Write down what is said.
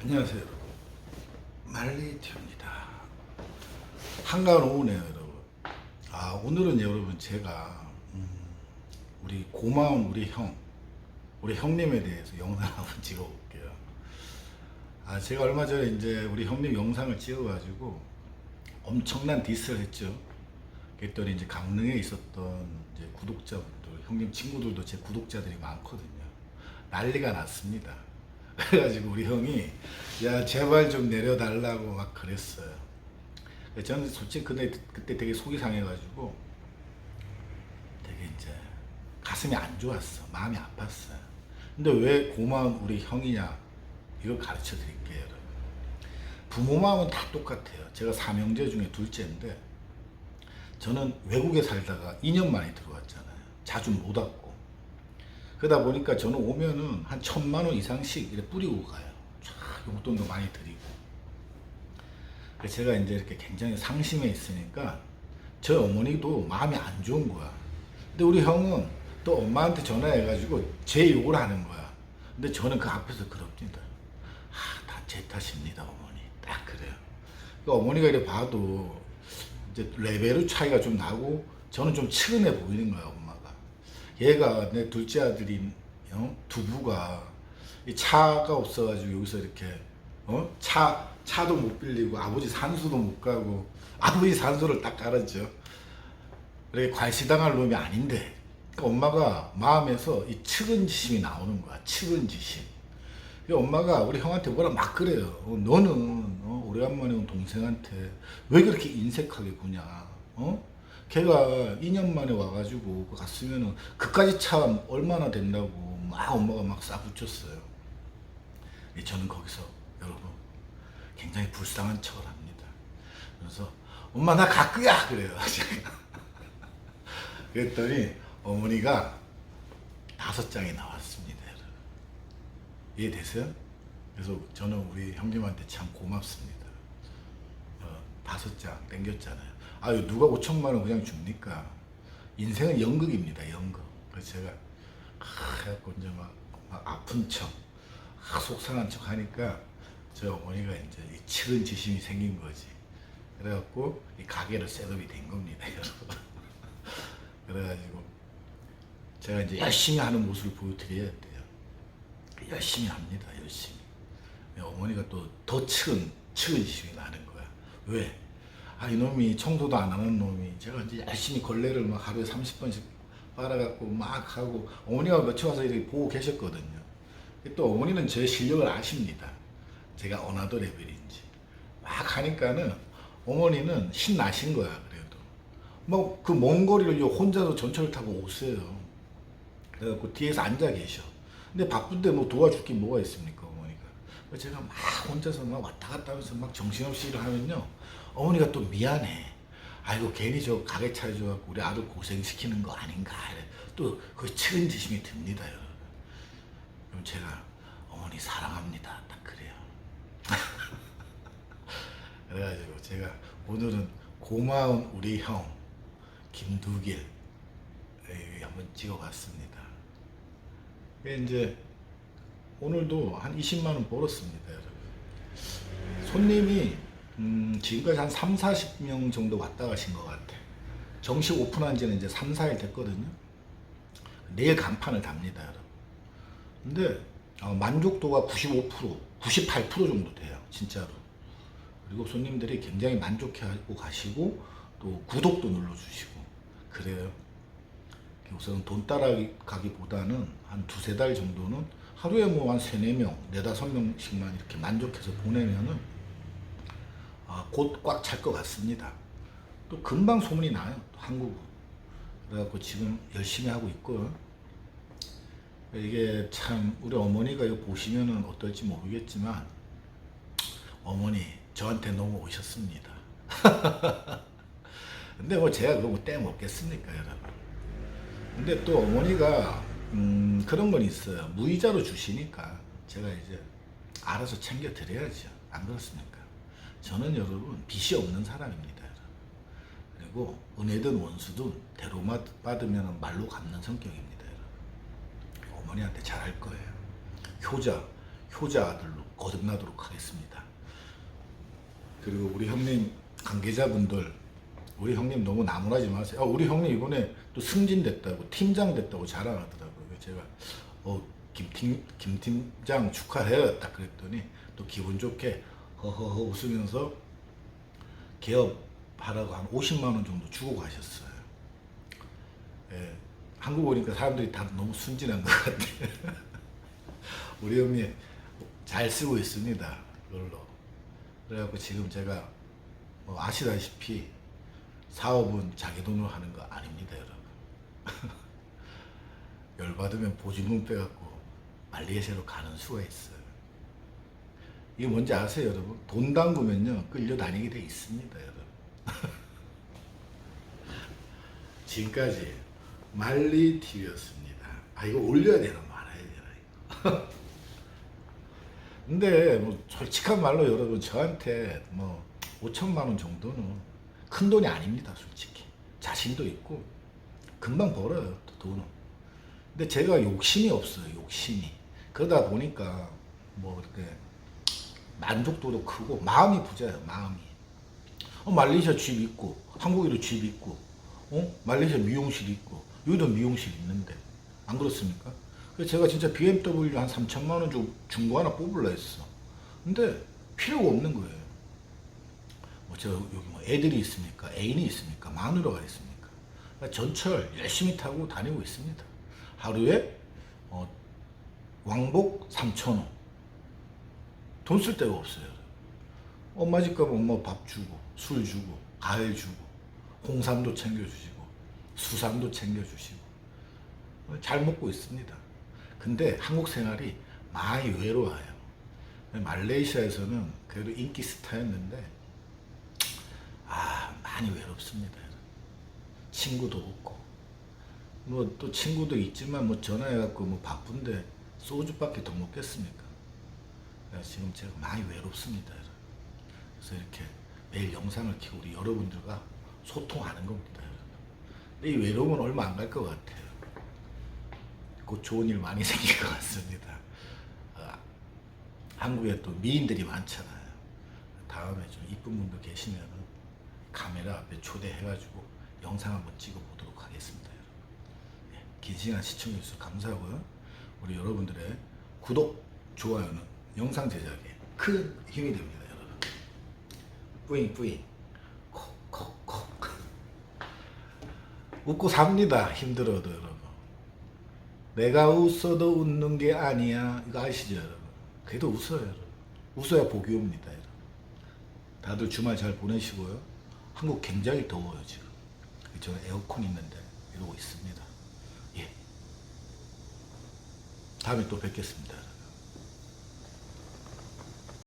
안녕하세요. 여러분 말리티입니다. 한가한 오후네요 여러분. 아 오늘은 여러분 제가 음, 우리 고마운 우리 형 우리 형님에 대해서 영상을 한번 찍어볼게요. 아 제가 얼마 전에 이제 우리 형님 영상을 찍어가지고 엄청난 디스를 했죠. 그랬더니 이제 강릉에 있었던 이제 구독자분들 형님 친구들도 제 구독자들이 많거든요. 난리가 났습니다 그래가지고 우리 형이 야 제발 좀 내려달라고 막 그랬어요. 저는 솔직히 그때 그때 되게 속이 상해가지고 되게 이제 가슴이 안 좋았어, 마음이 아팠어요. 근데 왜 고마운 우리 형이냐 이걸 가르쳐 드릴게요, 여러분. 부모 마음은 다 똑같아요. 제가 삼형제 중에 둘째인데 저는 외국에 살다가 2년 만에 들어왔잖아요. 자주 못 왔고. 그러다 보니까 저는 오면은 한 천만 원 이상씩 이렇게 뿌리고 가요. 쫙 용돈도 많이 드리고. 제가 이제 이렇게 굉장히 상심해 있으니까 저 어머니도 마음이 안 좋은 거야. 근데 우리 형은 또 엄마한테 전화해가지고 제 욕을 하는 거야. 근데 저는 그 앞에서 그럽니다. 아, 다 제 탓입니다, 어머니. 딱 그래요. 그 어머니가 이렇게 봐도 이제 레벨의 차이가 좀 나고 저는 좀 측은해 보이는 거야, 엄마가. 얘가 내 둘째 아들인 어? 두부가 이 차가 없어가지고 여기서 이렇게 어? 차 차도 못 빌리고 아버지 산수도 못 가고 아버지 산수를 딱 깔았죠. 이렇게 과시당할 놈이 아닌데 그러니까 엄마가 마음에서 이 측은지심이 나오는 거야. 측은지심. 이 엄마가 우리 형한테 뭐라 막 그래요. 어, 너는 어, 오래간만에 온 동생한테 왜 그렇게 인색하게 구냐? 어? 걔가 2년 만에 와가지고 갔으면은 그까지 참 얼마나 된다고 막 엄마가 막 싸붙였어요. 예, 저는 거기서 여러분 굉장히 불쌍한 척을 합니다. 그래서 엄마 나 가끄야 그래요. 제가. 그랬더니 어머니가 다섯 장이 나왔습니다. 이해되세요? 그래서 저는 우리 형님한테 참 고맙습니다. 어, 다섯 장 땡겼잖아요. 아유 누가 5천만 원 그냥 줍니까? 인생은 연극입니다. 연극. 그래서 제가 아, 해갖고 이제 막, 막 아픈 척, 아, 속상한 척 하니까 저 어머니가 이제 이 측은 지심이 생긴 거지. 그래갖고 이 가게를 셋업이 된 겁니다, 여러분. 그래가지고 제가 이제 열심히 하는 모습을 보여드려야 돼요. 열심히 합니다, 열심히. 어머니가 또 더 측은, 측은 지심이 나는 거야. 왜? 아, 이놈이 청소도 안 하는 놈이 제가 이제 열심히 걸레를 막 하루에 30번씩 빨아갖고 막 하고 어머니가 며칠 와서 이렇게 보고 계셨거든요. 또 어머니는 제 실력을 아십니다. 제가 어나더 레벨인지. 막 하니까는 어머니는 신나신 거야, 그래도. 뭐 그 먼 거리를 요 혼자서 전철을 타고 오세요. 그래갖고 뒤에서 앉아 계셔. 근데 바쁜데 뭐 도와줄 게 뭐가 있습니까, 제가 막 혼자서 막 왔다 갔다 하면서 막 정신없이 일을 하면요. 어머니가 또 미안해. 아이고 괜히 저 가게 차려줘갖고 우리 아들 고생시키는 거 아닌가. 또그 책임지심이 듭니다, 여러분. 그럼 제가 어머니 사랑합니다. 딱 그래요. 그래가지고 제가 오늘은 고마운 우리 형 김두길 에, 한번 찍어봤습니다. 이제 오늘도 한 20만 원 벌었습니다, 여러분. 손님이 음, 지금까지 한 3, 40명 정도 왔다 가신 것 같아. 정식 오픈한 지는 이제 3, 4일 됐거든요. 내일 간판을 답니다, 여러분. 근데 어, 만족도가 95%, 98% 정도 돼요, 진짜로. 그리고 손님들이 굉장히 만족해하고 가시고 또 구독도 눌러주시고 그래요. 우선 돈 따라가기보다는 한 두세 달 정도는 하루에 뭐 한 세네 명, 네다섯 명씩만 이렇게 만족해서 보내면은 아, 곧 꽉 찰 것 같습니다. 또 금방 소문이 나요, 또 한국은. 그래갖고 지금 열심히 하고 있고요. 이게 참 우리 어머니가 이거 보시면은 어떨지 모르겠지만 어머니 저한테 너무 오셨습니다. 근데 뭐 제가 그거 뭐 떼먹겠습니까 여러분. 근데 또 어머니가 음, 그런 건 있어요. 무이자로 주시니까 제가 이제 알아서 챙겨 드려야죠. 안 그렇습니까? 저는 여러분 빚이 없는 사람입니다. 그리고 은혜든 원수든 대로 받으면 말로 갚는 성격입니다. 여러분. 어머니한테 잘할 거예요. 효자, 효자 아들로 거듭나도록 하겠습니다. 그리고 우리 형님 관계자분들 우리 형님 너무 나무라지 마세요. 아, 우리 형님 이번에 또 승진됐다고 팀장 됐다고 자랑하더라고요. 제가 어, 김팀 김 팀장 축하해요. 딱 그랬더니 또 기분 좋게 허허허 웃으면서 개업하라고 한 50만 원 정도 주고 가셨어요. 예, 한국 오니까 사람들이 다 너무 순진한 것 같아요. 우리 형님 잘 쓰고 있습니다. 그걸로. 그래갖고 지금 제가 뭐 아시다시피 사업은 자기 돈으로 하는 거 아닙니다, 여러분. 열받으면 보증금 빼갖고 말레이시아로 가는 수가 있어요. 이게 뭔지 아세요, 여러분? 돈 담그면요, 끌려다니게 돼 있습니다, 여러분. 지금까지 말리 TV였습니다. 아, 이거 올려야 되나 말아야 되나, 이거. 근데 뭐 솔직한 말로 여러분 저한테 뭐 5천만 원 정도는 큰 돈이 아닙니다 솔직히 자신도 있고 금방 벌어요 또 돈은 근데 제가 욕심이 없어요 욕심이 그러다 보니까 뭐 이렇게 만족도도 크고 마음이 부자예요 마음이 어, 말레이시아 집 있고 한국에도 집 있고 어? 말레이시아 미용실 있고 여기도 미용실 있는데 안 그렇습니까? 그래서 제가 진짜 BMW 한 3천만 원 주고 중고 하나 뽑으려 했어. 근데 필요가 없는 거예요. 뭐저 여기 뭐 애들이 있습니까? 애인이 있습니까? 마누라가 있습니까? 그러니까 전철 열심히 타고 다니고 있습니다. 하루에 어, 왕복 3천 원. 돈 쓸 데가 없어요. 엄마 집 가면 엄마 밥 주고 술 주고 과일 주고 홍삼도 챙겨주시고 수삼도 챙겨주시고 잘 먹고 있습니다. 근데 한국 생활이 많이 외로워요. 말레이시아에서는 그래도 인기 스타였는데 아 많이 외롭습니다. 친구도 없고 뭐 또 친구도 있지만 뭐 전화해갖고 뭐 바쁜데 소주밖에 더 먹겠습니까? 그래서 지금 제가 많이 외롭습니다. 그래서 이렇게 매일 영상을 켜고 우리 여러분들과 소통하는 겁니다. 이 외로움은 얼마 안 갈 것 같아요. 곧 좋은 일 많이 생길 것 같습니다. 어, 한국에 또 미인들이 많잖아요. 다음에 좀 이쁜 분도 계시면 카메라 앞에 초대해가지고 영상 한번 찍어보도록 하겠습니다. 예, 긴 시간 시청해주셔서 감사하고요. 우리 여러분들의 구독, 좋아요는 영상 제작에 큰 힘이 됩니다, 여러분. 뿌잉 뿌잉 콕콕콕 웃고 삽니다. 힘들어도 여러분. 내가 웃어도 웃는 게 아니야. 이거 아시죠, 여러분? 그래도 웃어요, 여러분. 웃어야 복이 옵니다, 여러분. 다들 주말 잘 보내시고요. 한국 굉장히 더워요, 지금. 저는 에어컨 있는데 이러고 있습니다. 예. 다음에 또 뵙겠습니다.